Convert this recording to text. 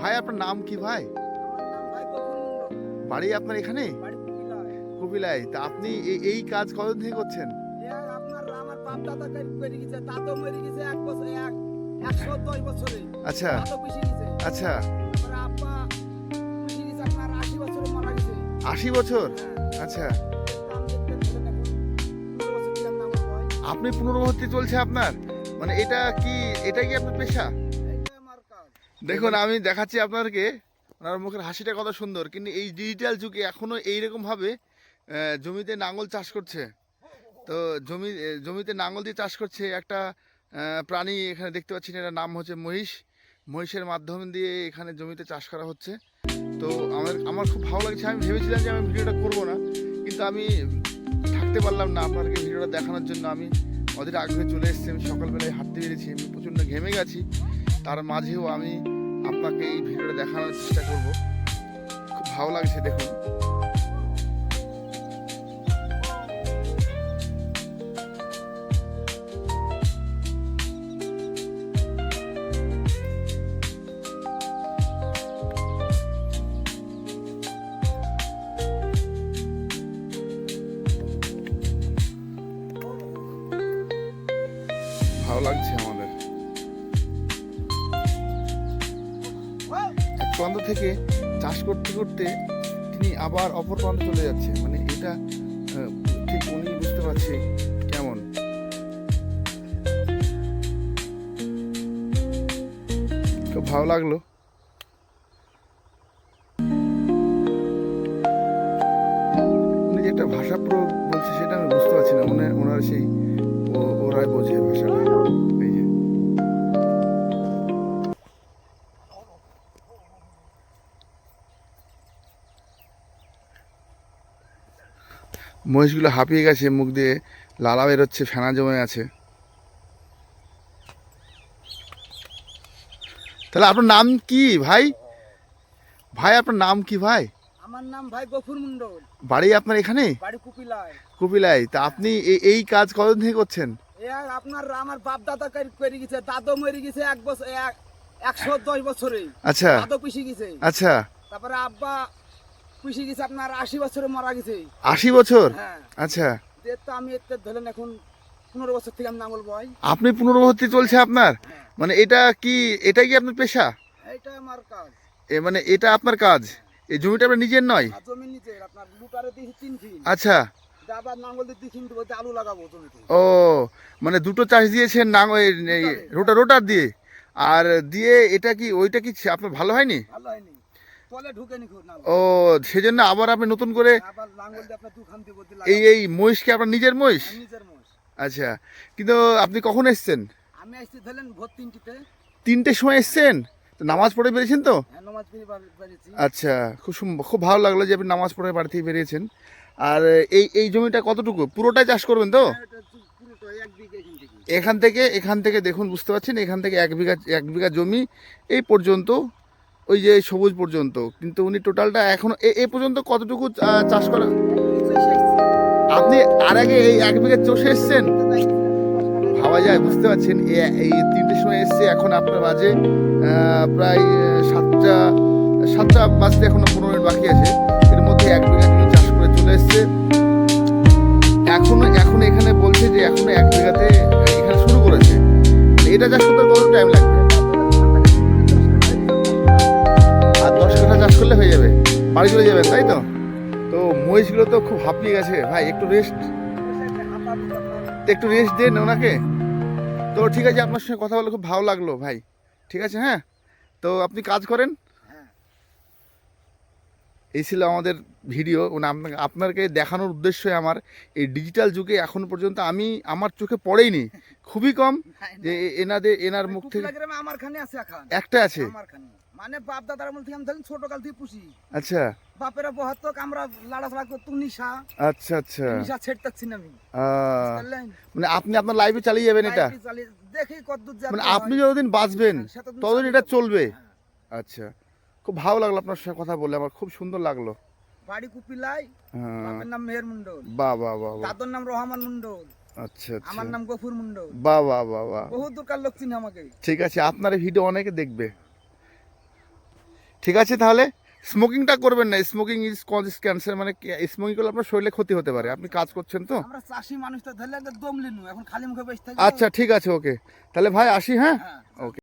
ভাই, আপনার নাম কি ভাই? বাড়ি আপনার এখানে? বাড়ি তা আপনি এই- কাজ কতদিন থেকে করছেন? আচ্ছা। আচ্ছা। আশি বছরে? আচ্ছা। আপনি পুনর্ভর্তি চলছে আপনার? মানে এটা কি এটা কি আপনার পেশা? দেখুন, আমি দেখাচ্ছি আপনাদেরকে। ওনার মুখের হাসিটা কত সুন্দর। কিন্তু এই ডিজিটাল যুগে এখনও এইরকম ভাবে জমিতে নাঙ্গল চাষ করছে। তো জমি জমিতে নাঙ্গল দিয়ে চাষ করছে একটা প্রাণী, এখানে দেখতে পাচ্ছেন এটার নাম হচ্ছে মহিষ। মহিষের মাধ্যম দিয়ে এখানে জমিতে চাষ করা হচ্ছে। তো আমার আমার খুব ভালো লাগছে। আমি ভেবেছিলাম যে আমি ভিডিওটা করব না, কিন্তু আমি থাকতে পারলাম না আপনাদেরকে ভিডিওটা দেখানোর জন্য। আমি অধীর আগ্রহে চলে এসেছি, আমি সকালবেলায় হাঁটতে বেরিয়েছি আমি প্রচণ্ড ঘেমে গেছি। তার মাঝেও আমি আপনাকে এই ভিডিওটা দেখানোর চেষ্টা করব। খুব ভালো লাগছে দেখুন। ভালো লাগছে আমাদের। প্রান্ত থেকে চাষ করতে করতে তিনি আবার অপর প্রান্তে চলে যাচ্ছে। মানে এটা ঠিক উনি বুঝতে পারছে কেমন। খুব ভালো লাগল। উনি যে একটা ভাষা প্রয়োগ বলছে, সেটা আমি বুঝতে পারছি না। মনে ওনার সেই ওরাই বোঝে ভাষাটা। মহিষগুলো হাঁপিয়ে গেছে মুখ দিয়ে লালা বেরোচ্ছে ফেনা জমে আছে। তাহলে আপনার নাম কি ভাই? ভাই আপনার নাম কি ভাই? আমার নাম ভাই গফুর মন্ডল বাড়ি আপনার এখানে? বাড়ি কুপিলায়। কপিলাই তা আপনি এই কাজ কতদিন থেকে করছেন? আপনার আমার বাপ দাদা করে- গেছে দাদু মরে গেছে এক বছর এক একশো দশ বছরে। আচ্ছা। দাদু পিছিয়ে গেছে। আচ্ছা। তারপরে আব্বা পিছিয়ে গেছে আপনার আশি বছরে মারা গেছে। আশি বছর? হ্যাঁ। আচ্ছা। তো আমি এতে ধরেন এখন পনেরো বছর থেকে আমি নাঙ্গল বয়। আপনি পুনর্ভর্তি চলছে আপনার? হ্যাঁ। মানে এটা কি এটা কি আপনার পেশা? এইটাই আমার কাজ। এ মানে এটা আপনার কাজ? এই জমিটা আপনার নিজের নয়? জমি নিচে আপনার লুটারে দিয়েছি তিন ফিল আচ্ছা। আবার নাঙ্গল দিয়ে দুই ফিল আলু লাগাবো জমিতে। ও মানে দুটো চাষ দিয়েছেন নাং রোটা রোটার দিয়ে? আর দিয়ে এটা কি ওইটা কি আপনার ভালো হয়নি? ভালো হয়নি। ও সেজন্য আবার আপনি নতুন করে বলতে এই এই মহিষ কি আপনার নিজের মহিষ? আচ্ছা কিন্তু আপনি কখন এসছেন? আমি আসছি ধরেন ভোর তিনটিতে। তিনটের সময় এসছেন? তো নামাজ পড়ে বেরিয়েছেন তো? হ্যাঁ আচ্ছা খুব খুব ভালো লাগল যে আপনি নামাজ পড়ে বাড়ি থেকে বেরিয়েছেন। আর এই এই জমিটা কতটুকু? পুরোটাই চাষ করবেন তো? হ্যাঁ, এখান থেকে এখান থেকে দেখুন বুঝতে পারছেন? এখান থেকে এক বিঘা এক বিঘা জমি এই পর্যন্ত ওই যে সবুজ পর্যন্ত, কিন্তু উনি টোটালটা এখনও এ পর্যন্ত কতটুকু চাষ করা? আপনি আর আগে এই এক বিঘা চষে এসছেন? ভাবা যায়, বুঝতে পারছেন এই তিনটের সময় এসছে, এখন আপনার বাজে প্রায় সাতটা সাতটা বাজতে এখনও পনেরো মিনিট বাকি আছে। এর মধ্যে এক বিঘা জমি চাষ করে চলে এসছে। এখনও, এখন এখানে বলছে যে এখনও এক বিঘাতে, এখানে শুরু করেছে। এটা চাষ করতে কত টাইম লাগবে? করলে হয়ে যাবে। বাড়ি চলে যাবেন তাই তো? তো মহিষগুলো তো খুব হাঁপিয়ে গেছে। ভাই একটু রেস্ট একটু রেস্ট দেন ওনাকে। তো ঠিক আছে আপনার সঙ্গে কথা বলে খুব ভালো লাগল ভাই। ঠিক আছে হ্যাঁ? তো আপনি কাজ করেন। হ্যাঁ। এই ছিল আমাদের ভিডিও। মানে আপনাকে আপনাকে দেখানোর উদ্দেশ্যই আমার। এই ডিজিটাল যুগে এখন পর্যন্ত আমি আমার চোখে পড়েইনি। খুবই কম। যে এনাদের এনার মুখ থেকে একটা আছে। মানে বাপ দাদার আমল থেকে আমি ধরেন ছোট কাল থেকে পুষি। আচ্ছা। বাপেরা আমরা লাড়াছাড়া করতো নিশা। আচ্ছা আচ্ছা। নিশা ছেড়তাছি না আমি। মানে আপনি আপনার লাইফে চালিয়ে যাবেন এটা? দেখি কতদূর যাবে। মানে আপনি যতদিন বাঁচবেন ততদিন এটা চলবে। হ্যাঁ। আচ্ছা। খুব ভালো লাগল আপনার সাথে কথা বলে আমার খুব সুন্দর লাগল। বাড়ি কুপিলাই হ্যাঁ, বাপের নাম মেহের মন্ডল। বাহ বাহ বাহ বাহ দাদুর নাম রহমান মন্ডল। আচ্ছা আচ্ছা। আমার নাম গফুর মন্ডল। বাহ বাহ বাহ বাহ বহু দূরকার লোক চিনে আমাকে। ঠিক আছে আপনার ভিডিও অনেকে দেখবে। ঠিক আছে তাহলে? স্মোকিংটা করবেন না স্মোকিং ইজ কজ ক্যান্সার মানে স্মোকিং করলে আপনার শরীরে ক্ষতি হতে পারে। আপনি কাজ করছেন তো? আমরা চাষি মানুষ তো ধরলে দম লিনু এখন খালি মুখে বসে থাকি আচ্ছা ঠিক আছে ওকে তাহলে ভাই আসি হ্যাঁ? হ্যাঁ। ওকে